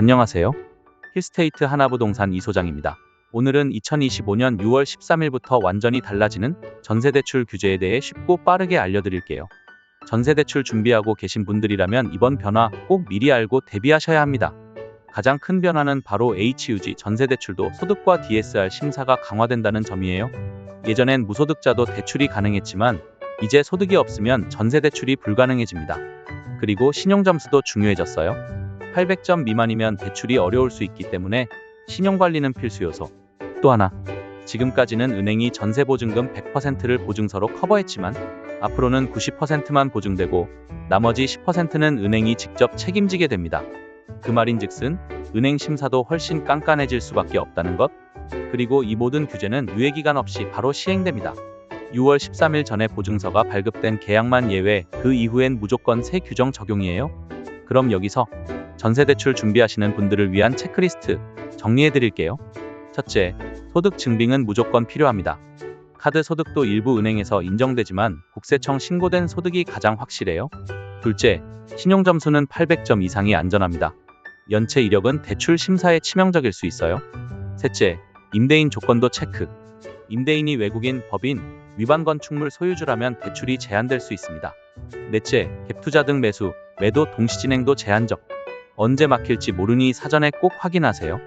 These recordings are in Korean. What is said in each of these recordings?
안녕하세요. 힐스테이트 하나부동산 이 소장입니다. 오늘은 2025년 6월 13일부터 완전히 달라지는 전세대출 규제에 대해 쉽고 빠르게 알려드릴게요. 전세대출 준비하고 계신 분들이라면 이번 변화 꼭 미리 알고 대비하셔야 합니다. 가장 큰 변화는 바로 HUG 전세대출도 소득과 DSR 심사가 강화된다는 점이에요. 예전엔 무소득자도 대출이 가능했지만 이제 소득이 없으면 전세대출이 불가능해집니다. 그리고 신용점수도 중요해졌어요. 800점 미만이면 대출이 어려울 수 있기 때문에 신용관리는 필수 요소. 또 하나, 지금까지는 은행이 전세보증금 100%를 보증서로 커버했지만 앞으로는 90%만 보증되고 나머지 10%는 은행이 직접 책임지게 됩니다. 그 말인즉슨 은행 심사도 훨씬 깐깐해질 수밖에 없다는 것. 그리고 이 모든 규제는 유예기간 없이 바로 시행됩니다. 6월 13일 전에 보증서가 발급된 계약만 예외, 그 이후엔 무조건 새 규정 적용이에요. 그럼 여기서 전세대출 준비하시는 분들을 위한 체크리스트 정리해 드릴게요. 첫째, 소득 증빙은 무조건 필요합니다. 카드 소득도 일부 은행에서 인정되지만 국세청 신고된 소득이 가장 확실해요. 둘째, 신용 점수는 800점 이상이 안전합니다. 연체 이력은 대출 심사에 치명적일 수 있어요. 셋째, 임대인 조건도 체크. 임대인이 외국인, 법인, 위반 건축물 소유주라면 대출이 제한될 수 있습니다. 넷째, 갭투자 등 매수, 매도 동시 진행도 제한적. 언제 막힐지 모르니 사전에 꼭 확인하세요.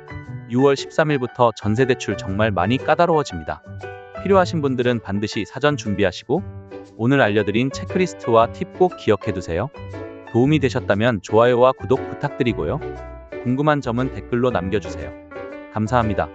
6월 13일부터 전세대출 정말 많이 까다로워집니다. 필요하신 분들은 반드시 사전 준비하시고 오늘 알려드린 체크리스트와 팁 꼭 기억해 두세요. 도움이 되셨다면 좋아요와 구독 부탁드리고요. 궁금한 점은 댓글로 남겨주세요. 감사합니다.